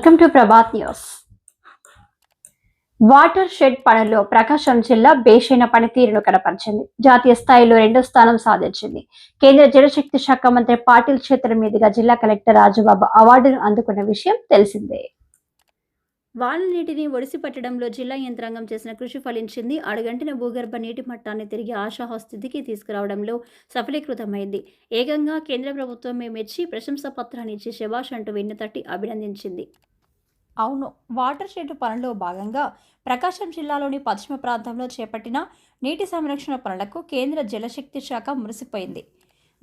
Welcome to Prabhat news. Watershed పనుల్లో ప్రకాశం జిల్లా బేషైన పనితీరును కనపరిచింది. జాతీయ స్థాయిలో రెండో స్థానం సాధించింది. కేంద్ర జలశక్తి శాఖ మంత్రి పాటిల్ చేతుల మీదుగా జిల్లా కలెక్టర్ రాజుబాబు అవార్డును అందుకున్న విషయం తెలిసిందే. వాన నీటిని ఒడిసి పట్టడంలో జిల్లా యంత్రాంగం చేసిన కృషి ఫలించింది. అడుగంటిన భూగర్భ నీటి మట్టాన్ని తిరిగి ఆశాహ స్థితికి తీసుకురావడంలో సఫలీకృతమైంది. ఏకంగా కేంద్ర ప్రభుత్వమే మెచ్చి ప్రశంసా పత్రాన్ని ఇచ్చి శభాష్ అంటూ వెన్నుతట్టి అభినందించింది. అవును వాటర్ షెడ్ పనుల్లో భాగంగా ప్రకాశం జిల్లాలోని పశ్చిమ ప్రాంతంలో చేపట్టిన నీటి సంరక్షణ పనులకు కేంద్ర జలశక్తి శాఖ మురిసిపోయింది.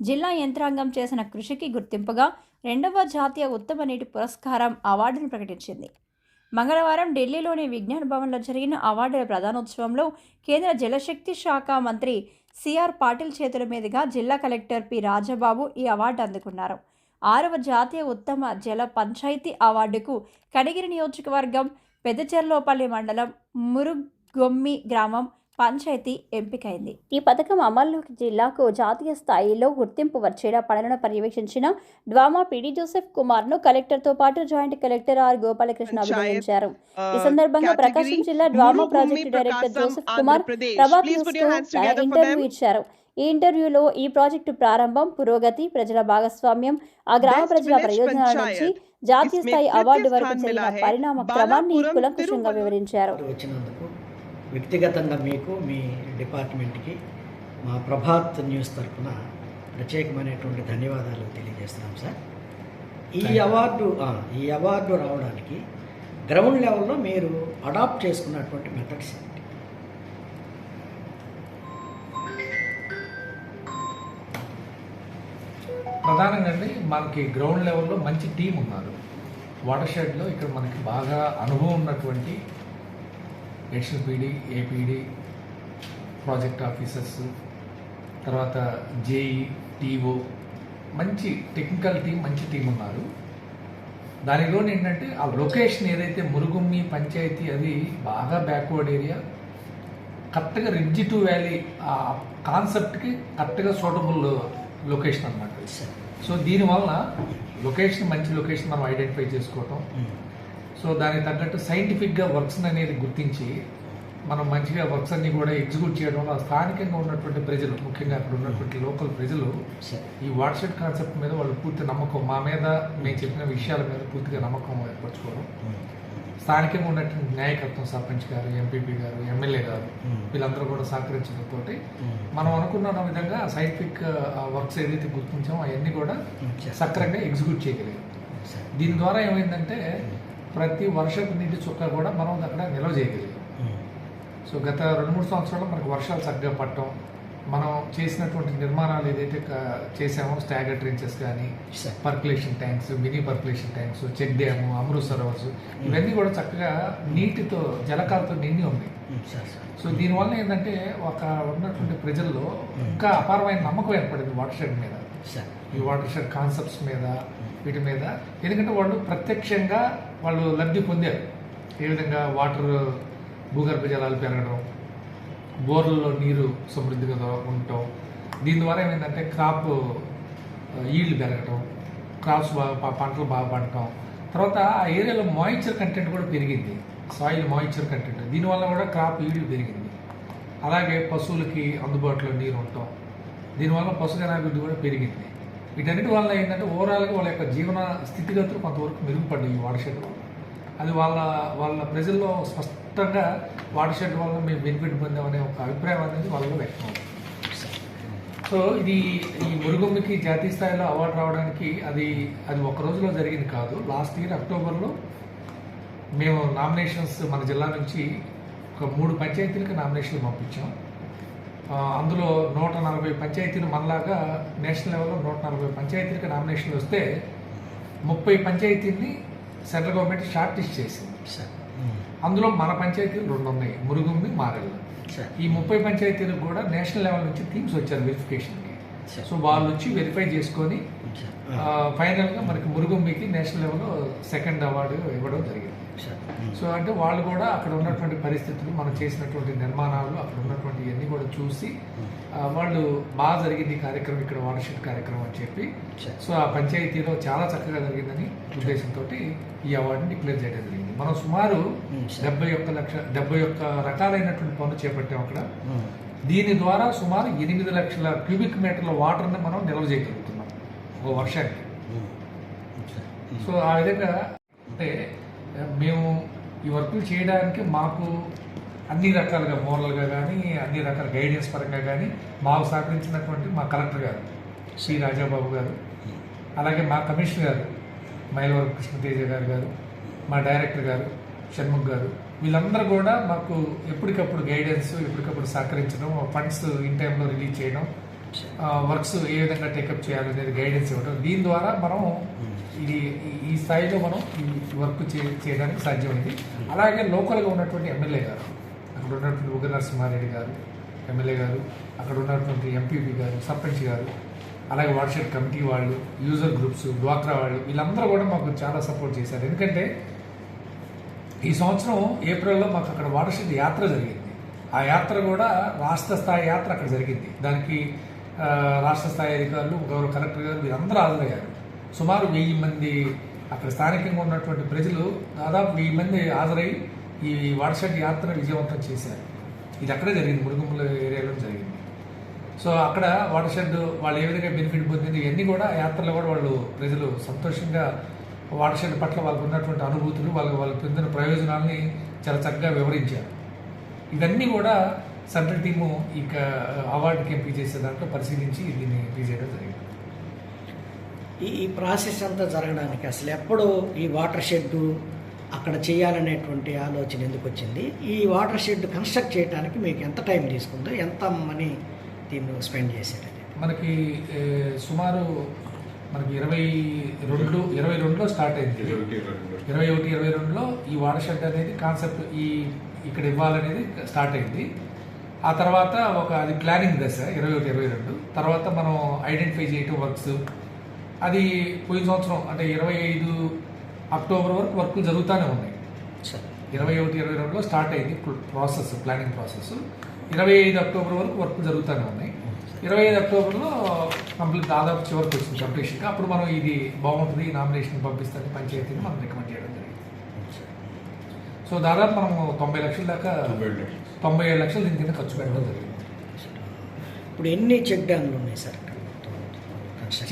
జిల్లా యంత్రాంగం చేసిన కృషికి గుర్తింపుగా రెండవ జాతీయ ఉత్తమ నీటి పురస్కారం అవార్డును ప్రకటించింది. మంగళవారం ఢిల్లీలోని విజ్ఞాన్ భవన్లో జరిగిన అవార్డుల ప్రధానోత్సవంలో కేంద్ర జలశక్తి శాఖ మంత్రి సిఆర్ పాటిల్ చేతుల మీదుగా జిల్లా కలెక్టర్ పి రాజబాబు ఈ అవార్డు అందుకున్నారు. ఆరవ జాతీయ ఉత్తమ జల పంచాయతీ అవార్డుకు కడిగిరి నియోజకవర్గం పెద్దచెర్లోపల్లి మండలం మురుగొమ్మి గ్రామం పంచాయతీ ఎంపికైంది. ఈ పథకం అమల్లోకి జిల్లాకు జాతీయ స్థాయిలో గుర్తింపు వచ్చేలా పనులను పర్యవేక్షించిన డ్వామా పిడి జోసెఫ్ కుమార్ను కలెక్టర్తో పాటు జాయింట్ కలెక్టర్ ఆర్ గోపాలకృష్ణ అభినందించారు. ఈ సందర్భంగా ప్రకాశం జిల్లా DWAMA project director Joseph Kumar Prabhat interview ఇచ్చారు. ఈ ఇంటర్వ్యూలో ఈ ప్రాజెక్టు ప్రారంభం పురోగతి ప్రజల భాగస్వామ్యం ఆ గ్రామ ప్రజల ప్రయోజనాల నుంచి జాతీయ స్థాయి అవార్డు వరకు జరిగిన పరిణామ క్రమాన్ని కులంకుషంగా వివరించారు. వ్యక్తిగతంగా మీకు మీ డిపార్ట్మెంట్కి మా ప్రభాత్ న్యూస్ తరఫున ప్రత్యేకమైనటువంటి ధన్యవాదాలు తెలియజేస్తున్నాం సార్. ఈ అవార్డు ఈ అవార్డు రావడానికి గ్రౌండ్ లెవెల్లో మీరు అడాప్ట్ చేసుకున్నటువంటి మెథడ్స్ ప్రధానంగా అండి మనకి గ్రౌండ్ లెవెల్లో మంచి టీం ఉన్నారు. వాటర్ షెడ్లో ఇక్కడ మనకి బాగా అనుభవం ఉన్నటువంటి హెచ్ఎల్పిడి ఏపీడి ప్రాజెక్ట్ ఆఫీసర్స్ తర్వాత జేఈ టీఓ మంచి టెక్నికల్ టీం మంచి టీం ఉన్నారు. దానిలో ఏంటంటే ఆ లొకేషన్ ఏదైతే మురుగుమ్మి పంచాయతీ అది బాగా బ్యాక్వర్డ్ ఏరియా కరెక్ట్గా రిడ్జి టు వ్యాలీ ఆ కాన్సెప్ట్కి కరెక్ట్గా సూటబుల్ లొకేషన్ అనమాట సో దీనివల్ల లొకేషన్ మంచి లొకేషన్ మనం ఐడెంటిఫై చేసుకోవటం. సో దానికి తగ్గట్టు సైంటిఫిక్గా వర్క్స్ అనేది గుర్తించి మనం మంచిగా వర్క్స్ అన్ని కూడా ఎగ్జిక్యూట్ చేయడం వల్ల స్థానికంగా ఉన్నటువంటి ప్రజలు ముఖ్యంగా అక్కడ ఉన్నటువంటి లోకల్ ప్రజలు ఈ వాట్సాప్ కాన్సెప్ట్ మీద వాళ్ళు పూర్తి నమ్మకం మా మీద మేము చెప్పిన విషయాల మీద పూర్తిగా నమ్మకం ఏర్పరచుకోవడం. స్థానికంగా ఉన్నటువంటి నాయకత్వం సర్పంచ్ గారు ఎంపీపీ గారు ఎమ్మెల్యే గారు ఉమ్, వీళ్ళందరూ కూడా సహకరించడంతో ఉమ్, మనం అనుకున్న విధంగా సైంటిఫిక్ వర్క్స్ ఏదైతే గుర్తించామో అవన్నీ కూడా సార్. సక్రంగా ఎగ్జిక్యూట్ చేయగలిగాం. దీని ద్వారా ఏమైందంటే ప్రతి వర్షపు నీటి చుక్క కూడా మనం అక్కడ నిల్వ చేయగలిగాం. సో గత రెండు మూడు సంవత్సరాలు మనకు వర్షాలు చక్కగా పట్టడం మనం చేసినటువంటి నిర్మాణాలు ఏదైతే చేసామో స్టాగర్ ట్రెంచెస్ కానీ percolation tanks mini percolation tanks check dam Amrit Sarovars ఇవన్నీ కూడా చక్కగా నీటితో జలకాలతో నిండి ఉన్నాయి. సార్ సో దీనివల్ల ఏంటంటే ఒక ఉన్నటువంటి ప్రజల్లో ఇంకా అపారమైన నమ్మకం ఏర్పడింది వాటర్ షెడ్ మీద ఈ వాటర్ షెడ్ కాన్సెప్ట్స్ మీద వీటి మీద. ఎందుకంటే వాళ్ళు ప్రత్యక్షంగా వాళ్ళు లబ్ధి పొందారు. ఏ విధంగా వాటర్ భూగర్భ జలాలు పెరగడం బోర్లలో నీరు సమృద్ధిగా ఉండటం దీని ద్వారా ఏమైందంటే క్రాప్ ఈల్డ్ పెరగటం క్రాప్స్ బాగా పంటలు బాగా పండటం. తర్వాత ఆ ఏరియాలో మాయిశ్చర్ కంటెంట్ కూడా పెరిగింది. Soil moisture content. దీనివల్ల కూడా క్రాప్ ఈల్డ్ పెరిగింది. అలాగే పశువులకి అందుబాటులో నీరు ఉండటం. దీనివల్ల పశుగనాభివృద్ధి కూడా పెరిగింది. వీటన్నిటి వల్ల ఏంటంటే ఓవరాల్గా వాళ్ళ యొక్క జీవన స్థితిగతులు కొంతవరకు మెరుగుపడ్డాయి ఈ వాటర్ అది వాళ్ళ వాళ్ళ ప్రజల్లో స్పష్టంగా వాటర్ షెడ్ వల్ల మేము బెనిఫిట్ పొందామనే ఒక అభిప్రాయం అనేది వాళ్ళలో వ్యక్తం అవుతుంది సో ఇది ఈ మురుగుమ్మికి జాతీయ స్థాయిలో అవార్డు రావడానికి అది అది ఒక రోజులో జరిగింది కాదు. లాస్ట్ ఇయర్ అక్టోబర్లో మేము నామినేషన్స్ మన జిల్లా నుంచి ఒక మూడు పంచాయతీలకు నామినేషన్లు పంపించాం. అందులో నూట నలభై పంచాయతీలు మనలాగా నేషనల్ లెవెల్లో నూట నలభై పంచాయతీలకు నామినేషన్లు వస్తే ముప్పై పంచాయతీల్ని సెంట్రల్ గవర్నమెంట్ షార్ట్ లిస్ట్ చేసింది. సార్. అందులో మన పంచాయతీలు రెండు ఉన్నాయి మురుగుమ్మి మారెళ్ళ. సార్. ఈ ముప్పై పంచాయతీలకు కూడా నేషనల్ లెవెల్ నుంచి టీమ్స్ వచ్చారు వెరిఫికేషన్కి. సార్. సో వాళ్ళు వచ్చి వెరిఫై చేసుకొని ఫైనల్గా మనకి మురుగుమ్మికి నేషనల్ లెవెల్లో సెకండ్ అవార్డు ఇవ్వడం జరిగింది. సో అంటే వాళ్ళు కూడా అక్కడ ఉన్నటువంటి పరిస్థితులు మనం చేసినటువంటి నిర్మాణాలు అక్కడ ఉన్నటువంటి ఇవన్నీ కూడా చూసి వాళ్ళు బాగా జరిగింది కార్యక్రమం ఇక్కడ వాటర్షెడ్ కార్యక్రమం అని చెప్పి. సో ఆ పంచాయతీలో చాలా చక్కగా జరిగిందని ఉద్దేశంతో ఈ అవార్డుని డిక్లేర్ చేయడం జరిగింది. మనం సుమారు సార్ డెబ్బై ఒక్క లక్ష డెబ్బై ఒక్క రకాలైనటువంటి పనులు చేపట్టాం అక్కడ. ఉమ్, దీని ద్వారా సుమారు ఎనిమిది లక్షల క్యూబిక్ మీటర్ల వాటర్ని మనం నిల్వ చేయగలుగుతున్నాం ఒక వర్షానికి. ఉమ్, సో ఆ విధంగా అంటే మేము ఈ వర్కులు చేయడానికి మాకు అన్ని రకాలుగా మోరల్గా కానీ అన్ని రకాల గైడెన్స్ పరంగా కానీ మాకు సహకరించినటువంటి మా కలెక్టర్ గారు శ్రీ రాజాబాబు గారు అలాగే మా కమిషనర్ గారు మైలవరం కృష్ణతేజ గారు గారు మా డైరెక్టర్ గారు షణ్ముఖ్ గారు వీళ్ళందరూ కూడా మాకు ఎప్పటికప్పుడు గైడెన్స్ ఎప్పటికప్పుడు సహకరించడం ఫండ్స్ ఇన్ టైంలో రిలీజ్ చేయడం వర్క్స్ ఏ విధంగా టేకప్ చేయాలనేది గైడెన్స్ ఇవ్వడం దీని ద్వారా మనం ఇది ఈ- స్థాయిలో మనం ఈ వర్క్ చేయడానికి సాధ్యమైంది. అలాగే లోకల్గా ఉన్నటువంటి ఎమ్మెల్యే గారు అక్కడ ఉన్నటువంటి ఉగ్ర నరసింహారెడ్డి గారు ఎమ్మెల్యే గారు అక్కడ ఉన్నటువంటి ఎంపీపీ గారు సర్పంచ్ గారు అలాగే వాట్సాప్ కమిటీ వాళ్ళు యూజర్ గ్రూప్స్ డ్వాక్రా వాళ్ళు వీళ్ళందరూ కూడా మాకు చాలా సపోర్ట్ చేశారు. ఎందుకంటే ఈ సంవత్సరం ఏప్రిల్లో మాకు అక్కడ వాటర్షెడ్ యాత్ర జరిగింది. ఆ యాత్ర కూడా రాష్ట్ర స్థాయి యాత్ర అక్కడ జరిగింది. దానికి రాష్ట్ర స్థాయి అధికారులు గౌరవ కలెక్టర్ గారు వీరందరూ హాజరయ్యారు. సుమారు వెయ్యి మంది అక్కడ స్థానికంగా ఉన్నటువంటి ప్రజలు దాదాపు వెయ్యి మంది హాజరై ఈ వాటర్షెడ్ యాత్ర విజయవంతం చేశారు. ఇది అక్కడే జరిగింది మురుగుముల ఏరియాలో జరిగింది. సో అక్కడ వాటర్ షెడ్ వాళ్ళు ఏ విధంగా బెనిఫిట్ పొందింది ఇవన్నీ కూడా యాత్రలో కూడా వాళ్ళు ప్రజలు సంతోషంగా వాటర్ షెడ్ పట్ల వాళ్ళకు ఉన్నటువంటి అనుభూతులు వాళ్ళకి వాళ్ళకి పొందిన ప్రయోజనాల్ని చాలా చక్కగా వివరించారు. ఇవన్నీ కూడా సెంట్రల్ టీము ఇక అవార్డుకి ఎంపీ చేసే దాంట్లో పరిశీలించి దీన్ని ఎంపీ చేయడం జరిగింది. ఈ ఈ ప్రాసెస్ అంతా జరగడానికి అసలు ఎప్పుడు ఈ వాటర్ షెడ్ అక్కడ చేయాలనేటువంటి ఆలోచన ఎందుకు వచ్చింది? ఈ వాటర్ షెడ్ కన్స్ట్రక్ట్ చేయడానికి మీకు ఎంత టైం తీసుకుందో ఎంత మనీ దీన్ని స్పెండ్ చేశారు? మనకి సుమారు మనకి ఇరవై రెండు ఇరవై రెండులో స్టార్ట్ అయింది. ఇరవై ఒకటి ఇరవై రెండులో ఈ వాటర్ షెడ్ అనేది కాన్సెప్ట్ ఈ ఇక్కడ ఇవ్వాలనేది స్టార్ట్ అయింది. ఆ తర్వాత ఒక అది ప్లానింగ్ దశ ఇరవై ఒకటి ఇరవై రెండు. తర్వాత మనం ఐడెంటిఫై చేయటం వర్క్స్ అది పోయిన సంవత్సరం అంటే ఇరవై ఐదు అక్టోబర్ వరకు వర్క్ జరుగుతూనే ఉన్నాయి. ఇరవై ఒకటి ఇరవై రెండులో స్టార్ట్ అయింది ప్రాసెస్ ప్లానింగ్ ప్రాసెస్ ఇరవై ఐదు అక్టోబర్ వరకు వర్క్ జరుగుతూనే ఉన్నాయి. ఇరవై ఐదు అక్టోబర్లో కంప్లీట్ దాదాపు చివరికి వచ్చింది కంప్లీషన్గా అప్పుడు మనం ఇది బాగుంటుంది నామినేషన్ పంపిస్తే పంచాయతీని మనం రికమెండ్ చేయడం జరిగింది. సో దాదాపు మనం తొంభై లక్షల దాకా తొంభై ఏడు లక్షలు దీని కింద ఖర్చు పెట్టడం జరిగింది. ఇప్పుడు ఎన్ని చెక్ డ్యామ్లు ఉన్నాయి సార్?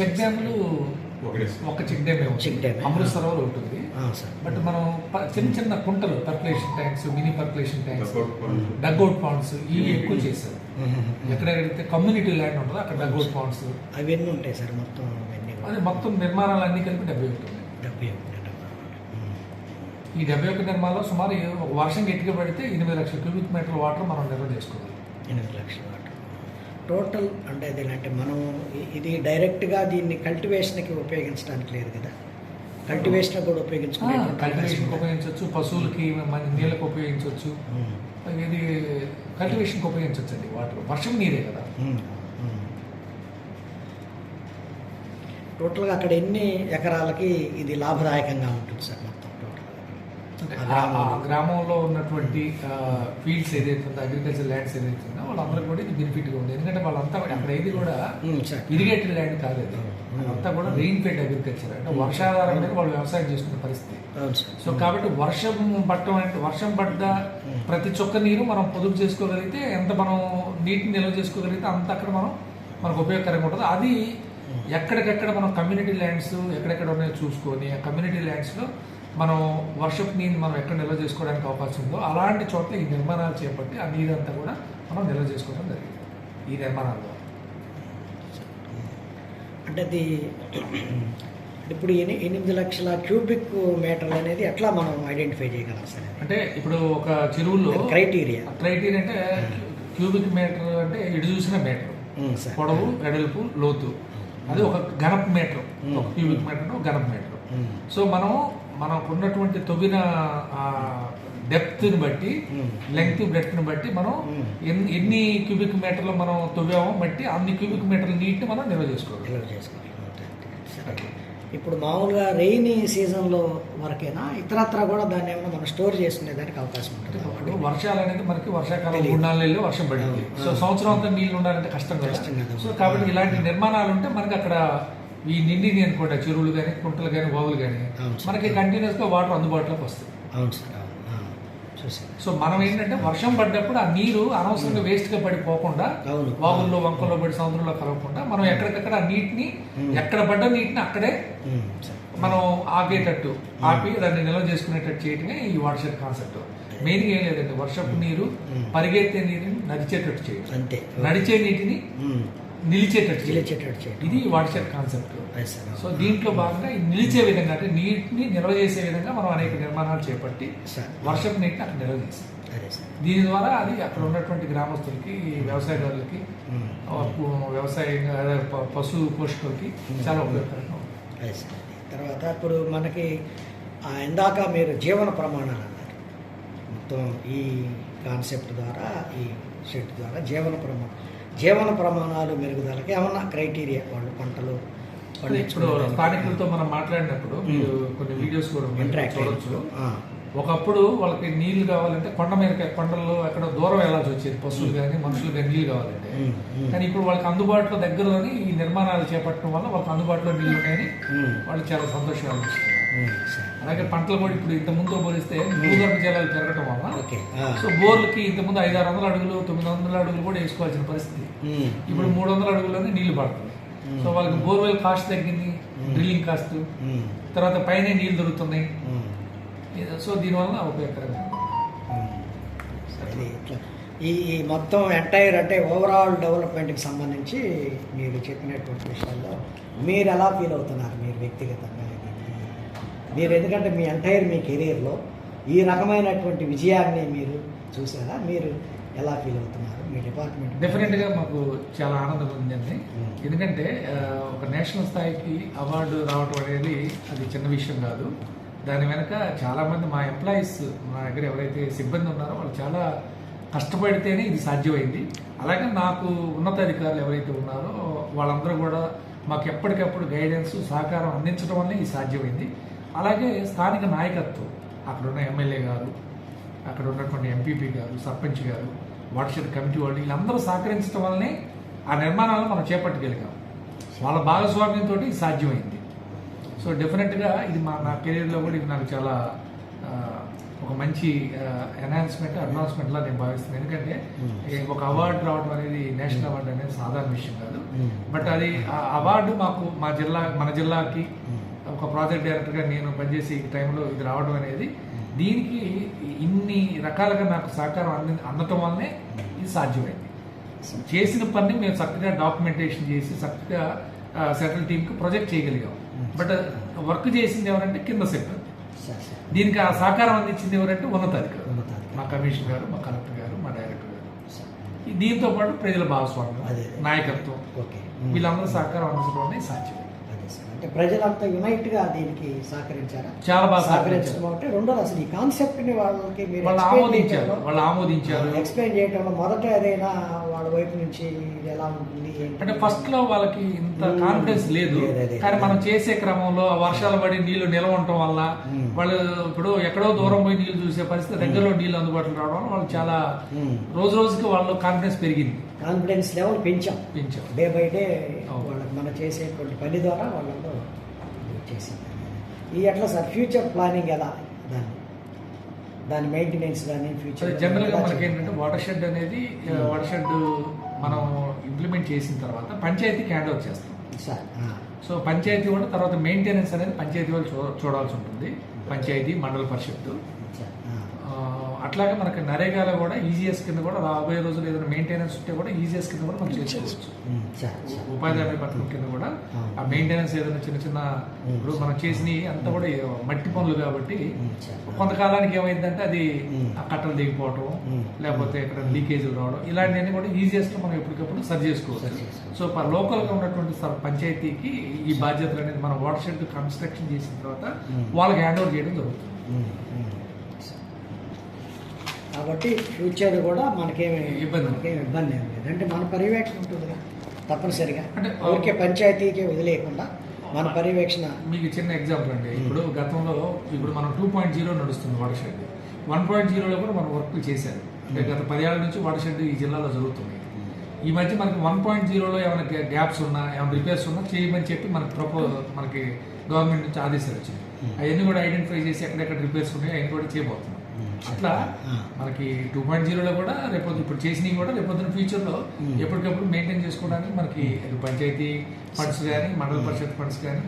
చెక్ డ్యామ్లు ఒక చెక్ డ్యామ్ చెక్ డ్యామే. అమృత్సర్లో ఉంటుంది. ఆ, సార్. బట్ మనం ప- చిన్న చిన్న కుంటలు percolation tanks mini percolation tanks dugout ponds ఇవి ఎక్కువ చేశారు. ఎక్కడెక్కడైతే కమ్యూనిటీ ల్యాండ్ ఉంటుందో అక్కడ డగ్అవుట్ పాండ్స్ అవన్నీ ఉంటాయి సార్ మొత్తం అవన్నీ అది మొత్తం నిర్మాణాలు అన్ని కలిపి డెబ్బై ఉన్నాయి డెబ్బై. ఈ డెబ్బై ఒకటి నిర్మాణంలో సుమారు ఒక వర్షం గట్టిగా పడితే ఎనిమిది లక్షల క్యూబిక్ మీటర్ వాటర్ మనం నిల్వ చేసుకోవాలి. ఎనిమిది లక్షల వాటర్. టోటల్ అంటే అది అంటే మనం ఇది డైరెక్ట్గా దీన్ని కల్టివేషన్కి ఉపయోగించడానికి లేదు కదా? కల్టివేషన్ కూడా ఉపయోగించుకునే కల్టివేషన్కి ఉపయోగించవచ్చు పశువులకి మన నీళ్ళకి ఉపయోగించవచ్చు. ఇది కల్టివేషన్కి ఉపయోగించవచ్చు అండి వాటర్. వర్షం నీరే కదా. టోటల్గా అక్కడ ఎన్ని ఎకరాలకి ఇది లాభదాయకంగా ఉంటుంది సార్ మొత్తం టోటల్గా అంటే ఆ ఆ- ఆ గ్రామంలో. ఉన్నటువంటి ఫీల్డ్స్ ఏదైతే ఉందో అగ్రికల్చర్ ల్యాండ్స్ ఏదైతే ఉందో వాళ్ళందరూ కూడా ఇది బెనిఫిట్గా ఉంది. ఎందుకంటే వాళ్ళంతా అక్కడ ఏది కూడా ఇరిగేటెడ్ ల్యాండ్ కాదు అది. అంతా కూడా రెయిన్ ఫెడ్ అగ్రికల్చర్ అంటే వర్షాధారం మీద వాళ్ళు వ్యవసాయం చేసుకునే పరిస్థితి. సో కాబట్టి వర్షం పట్టడం అంటే వర్షం పడ్డ ప్రతి చొక్క నీరు మనం పొదుపు చేసుకోగలిగితే ఎంత మనం నీటిని నిల్వ చేసుకోగలిగితే అంత అక్కడ మనం మనకు ఉపయోగకరంగా ఉంటుంది. అది ఎక్కడికెక్కడ మనం కమ్యూనిటీ ల్యాండ్స్ ఎక్కడెక్కడ ఉన్నాయో చూసుకొని ఆ కమ్యూనిటీ ల్యాండ్స్లో మనం వర్షపు నీరు మనం ఎక్కడ నిల్వ చేసుకోవడానికి అవకాశం ఉందో అలాంటి చోట్ల ఈ నిర్మాణాలు చేపట్టి ఆ నీరంతా కూడా మనం నిల్వ చేసుకోవడం జరిగింది. ఈ నిర్మాణాల్లో. అంటే అది ఇప్పుడు ఎని ఎనిమిది లక్షల క్యూబిక్ మీటర్లు అనేది ఎట్లా మనం ఐడెంటిఫై చేయగలం సార్? అంటే ఇప్పుడు ఒక చెరువుల్లో క్రైటీరియా? క్రైటీరియా అంటే క్యూబిక్ మీటర్ అంటే ఇటు చూసిన మీటర్. పొడవు వెడల్పు లోతు. అది ఒక ఘనపు మీటర్. ఒక క్యూబిక్ మీటర్ ఒక ఘనపు మీటర్. సో మనం మనకు ఉన్నటువంటి తొవ్విన డెప్త్ని బట్టి లెంగ్త్ బ్రెడ్త్ని బట్టి మనం. ఎన్ని క్యూబిక్ మీటర్లు మనం తవ్వామో బట్టి అన్ని క్యూబిక్ మీటర్ల నీటిని మనం నిల్వ చేసుకోవాలి నిల్వ చేసుకోవాలి ఇప్పుడు మామూలుగా రెయినీ సీజన్లో వరకేనా? ఇతరత్ర కూడా దాన్ని ఏమైనా మనం స్టోర్ చేసుకునేదానికి అవకాశం ఉంటుంది? వర్షాలు అనేది మనకి వర్షాకాలం. మూడు నాలుగు నెలలు వర్షం పడింది. సో సంవత్సరం అంతా నీళ్ళు ఉండాలంటే కష్టం కష్టం కదా. సో కాబట్టి ఇలాంటి నిర్మాణాలు ఉంటే మనకి అక్కడ ఈ నిండిని అనుకోండి చెరువులు కానీ కుంటలు కానీ బావులు కానీ. మనకి కంటిన్యూస్గా వాటర్ అందుబాటులోకి చూసాను సో మనం ఏంటంటే వర్షం పడ్డప్పుడు ఆ నీరు అనవసరంగా వేస్ట్గా పడిపోకుండా. వాగుల్లో వంకల్లో పడి సముద్రంలో కలవకుండా మనం ఎక్కడికక్కడ ఆ నీటిని. ఎక్కడ పడ్డ నీటిని అక్కడే. మనం ఆగేటట్టు ఆపి దాన్ని నిల్వ చేసుకునేటట్టు చేయటమే ఈ వాటర్ షెడ్ కాన్సెప్ట్ మెయిన్గా ఏం లేదండి వర్షపు నీరు. పరిగెత్తే నీటిని నడిచేటట్టు చేయడం నడిచే నీటిని నిలిచేటట్టు నిలిచేటట్టు చేయడం. ఇది వాటర్ కాన్సెప్ట్. సో దీంట్లో భాగంగా నిలిచే విధంగా అంటే నీటిని నిల్వ చేసే విధంగా మనం అనేక నిర్మాణాలు చేపట్టి సార్ వర్షపు నీటిని అక్కడ నిల్వ చేస్తాం. దీని ద్వారా అది అక్కడ ఉన్నటువంటి గ్రామస్తులకి వ్యవసాయదారులకి వ్యవసాయ ప- పశు పోషకులకి చాలా ఉపయోగకరంగా తర్వాత ఇప్పుడు మనకి ఇందాక మీరు జీవన ప్రమాణాలు అన్నారు. మొత్తం ఈ కాన్సెప్ట్ ద్వారా ఈ షెడ్ ద్వారా జీవన ప్రమాణం జీవన ప్రమాణాలు మెరుగుదలకి ఏమన్నా క్రైటీరియా వాళ్ళు పంటలు ఇప్పుడు? స్థానికులతో మనం మాట్లాడినప్పుడు మీరు కొన్ని వీడియోస్ కూడా చూడొచ్చు. ఆ, ఒకప్పుడు వాళ్ళకి నీళ్ళు కావాలంటే కొండ మీద కొండల్లో ఎక్కడ దూరం వెళ్ళాల్సి వచ్చేది పశువులు కానీ మనుషులు కానీ నీళ్ళు కావాలంటే. కానీ ఇప్పుడు వాళ్ళకి అందుబాటులో దగ్గరలోని ఈ నిర్మాణాలు చేపట్టడం వల్ల వాళ్ళకి అందుబాటులో నీళ్ళు ఉన్నాయని ఉమ్, వాళ్ళు చాలా సంతోషంగా సార్ అలాగే పంటలు కూడా ఇప్పుడు ఇంత ముందు పోలిస్తే భూగర్భ జలాలు పెరగడం వల్ల సో బోర్లకి ఇంత ముందు ఐదు ఆరు వందల అడుగులు తొమ్మిది వందల అడుగులు కూడా వేసుకోవాల్సిన పరిస్థితి. ఇప్పుడు మూడు వందల అడుగుల్లోనే నీళ్ళు పడుతుంది సో వాళ్ళకి బోర్వెల్ కాస్ట్ తగ్గింది డ్రిల్లింగ్ కాస్ట్. తర్వాత పైన నీళ్ళు దొరుకుతున్నాయి. సో దీనివల్ల ఉపయోగకరంగా ఈ ఈ మొత్తం ఎంటైర్ అంటే ఓవరాల్ డెవలప్మెంట్కి సంబంధించి మీరు చెప్పినటువంటి విషయాల్లో మీరు ఎలా ఫీల్ అవుతున్నారు మీరు వ్యక్తిగతంగా? మీరు ఎందుకంటే మీ ఎంటైర్ మీ కెరీర్లో ఈ రకమైనటువంటి విజయాన్ని మీరు చూసారా మీరు ఎలా ఫీల్ అవుతున్నారు? మీ డిపార్ట్మెంట్ డెఫినెట్గా మాకు చాలా ఆనందం ఉందండి. Hmm. ఎందుకంటే ఒక నేషనల్ స్థాయికి అవార్డు రావటం అనేది అది చిన్న విషయం కాదు. దాని వెనక చాలా మంది మా ఎంప్లాయీస్ మా దగ్గర ఎవరైతే సిబ్బంది ఉన్నారో వాళ్ళు చాలా కష్టపడితేనే ఇది సాధ్యమైంది. అలాగే నాకు ఉన్నతాధికారులు ఎవరైతే ఉన్నారో వాళ్ళందరూ కూడా మాకు ఎప్పటికప్పుడు గైడెన్స్ సహకారం అందించడం వల్లే ఇది సాధ్యమైంది. అలాగే స్థానిక నాయకత్వం అక్కడ ఉన్న ఎమ్మెల్యే గారు అక్కడ ఉన్నటువంటి ఎంపీపీ గారు సర్పంచ్ గారు వాటర్షెడ్ కమిటీ వాళ్ళు వీళ్ళందరూ సహకరించడం వల్లనే ఆ నిర్మాణాలను మనం చేపట్టగలిగాం వాళ్ళ భాగస్వామ్యంతో ఇది సాధ్యమైంది సో డెఫినెట్గా ఇది మా నా కెరీర్లో కూడా ఇది నాకు చాలా ఒక మంచి ఎన్హాన్స్మెంట్ అడ్వాన్స్మెంట్లా నేను భావిస్తున్నాను ఎందుకంటే Hmm. ఒక అవార్డు రావడం అనేది నేషనల్ అవార్డు అనేది సాధారణ విషయం కాదు Hmm. బట్ అది ఆ అవార్డు మాకు మా జిల్లా మన జిల్లాకి Hmm. ఒక ప్రాజెక్ట్ డైరెక్టర్గా నేను పనిచేసే ఈ టైంలో ఇది రావడం అనేది దీనికి ఇన్ని రకాలుగా నాకు సహకారం అంది అందటం వల్లనే ఇది సాధ్యమైంది. చేసిన పని మేము చక్కగా డాక్యుమెంటేషన్ చేసి చక్కగా సెంట్రల్ టీంకి ప్రొజెక్ట్ చేయగలిగాం. బట్ వర్క్ చేసింది ఎవరంటే కింద సార్ దీనికి ఆ సహకారం అందించింది ఎవరంటే ఉన్నతాధికారులు. మా కమిషనర్ గారు మా కలెక్టర్ గారు మా డైరెక్టర్ గారు. దీంతో పాటు ప్రజల భాగస్వామ్యం. నాయకత్వం. ఓకే. వీళ్ళందరూ సహకారం అందించడం అనేది సాధ్యం. అంటే ప్రజలంతా యునైట్గా దీనికి సహకరించారా చాలా బాగా సహకరించడం అంటే రెండోది అసలు ఈ కాన్సెప్ట్ని వాళ్ళకి మీరు ఆమోదించారు వాళ్ళు ఆమోదించారు ఎక్స్ప్లెయిన్ చేయడంలో మొదట ఏదైనా వాళ్ళ వైపు నుంచి ఇది ఎలా ఉంటుంది? అంటే ఫస్ట్లో వాళ్ళకి ఇంత. కాన్ఫిడెన్స్ లేదు లేదు. కానీ మనం చేసే క్రమంలో వర్షాలు పడి నీళ్ళు నిల్వ ఉండటం వల్ల మ్మ్. వాళ్ళు ఇప్పుడు ఎక్కడో దూరం పోయి నీళ్ళు చూసే పరిస్థితి దగ్గరలో నీళ్ళు అందుబాటులో రావడం వల్ల వాళ్ళు చాలా. రోజు రోజుకి వాళ్ళు కాన్ఫిడెన్స్ పెరిగింది కాన్ఫిడెన్స్ లెవెల్ పెంచాం పెంచాం డే బై డే. వాళ్ళకి మనం చేసేటువంటి పని ద్వారా వాళ్ళలో చేసింది. ఈ ఎట్లా సార్ ఫ్యూచర్ ప్లానింగ్ ఎలా? దాన్ని దాని మెయింటెనెన్స్ కానీ ఫ్యూచర్ జనరల్గా మనకి ఏంటంటే వాటర్ షెడ్ అనేది వాటర్ షెడ్ మనం ఇంప్లిమెంట్ చేసిన తర్వాత పంచాయతీకి హ్యాండ్ ఓవర్ చేస్తాం. సార్ సో పంచాయతీ కూడా తర్వాత మెయింటెనెన్స్ అనేది పంచాయతీ వాళ్ళు చూడాల్సి ఉంటుంది. పంచాయతీ మండల పరిషత్తు. అట్లాగే మనకి నరేగాలో కూడా ఈజీఎస్ కింద కూడా రాబోయే రోజులు ఏదైనా మెయింటెనెన్స్ ఉంటే కూడా ఈజీఎస్ కింద కూడా మనం చేసుకోవచ్చు ఉపాధి హామీ పథకం కింద కూడా ఆ మెయింటెనెన్స్ ఏదైనా చిన్న చిన్న ఇప్పుడు మనం చేసిన అంతా కూడా మట్టి పనులు కాబట్టి కొంతకాలానికి ఏమైందంటే అది. ఆ కట్టలు దిగిపోవటం. లేకపోతే ఇక్కడ లీకేజీలు రావడం ఇలాంటివన్నీ కూడా ఈజియెస్ట్ మనం ఎప్పటికప్పుడు సరి చేసుకోవచ్చు. సో ప- లోకల్గా ఉన్నటువంటి సర్- పంచాయతీకి ఈ బాధ్యతలు అనేది మనం వాటర్ షెడ్ కన్స్ట్రక్షన్ చేసిన తర్వాత. వాళ్ళకి హ్యాండ్ ఓవర్ చేయడం జరుగుతుంది. కాబట్టి ఫ్యూచర్ కూడా మనకేమి ఇబ్బంది. మనకేమి ఇబ్బంది ఏం లేదు. అంటే మన పర్యవేక్షణ ఉంటుంది కదా, తప్పనిసరిగా. అంటే, ఊరికే పంచాయతీకే వదిలేయకుండా మన పర్యవేక్షణ మీకు చిన్న ఎగ్జాంపుల్ అండి. ఇప్పుడు గతంలో ఇప్పుడు మనం టూ పాయింట్ జీరో నడుస్తుంది వాటర్ షెడ్ వన్ పాయింట్ జీరోలో కూడా మనం వర్క్ చేశారు. అంటే గత పదేళ్ళ నుంచి వాటర్ షెడ్ ఈ జిల్లాలో జరుగుతుంది. ఈ మధ్య మనకి వన్ పాయింట్ జీరోలో ఏమైనా గ్యా- గ్యాప్స్ ఉన్నా ఏమైనా రిపేర్స్ ఉన్నా చేయమని చెప్పి మనకి ప్రపో మనకి గవర్నమెంట్ నుంచి ఆదేశాలు వచ్చింది అవన్నీ కూడా ఐడెంటిఫై చేసి ఎక్కడెక్కడ రిపేర్స్ ఉన్నాయో అవన్నీ కూడా చేయబోతున్నాం. అట్లా మనకి టూ పాయింట్ జీరోలో కూడా రేపు ఇప్పుడు చేసినవి కూడా రేపొద్దున ఫ్యూచర్లో ఎప్పటికప్పుడు మెయింటైన్ చేసుకోవడానికి మనకి పంచాయతీ ఫండ్స్ కానీ మండల పరిషత్ ఫండ్స్ కానీ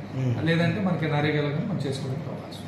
లేదంటే మనకి నరేగాలో కానీ మనం చేసుకోవడానికి అవకాశం.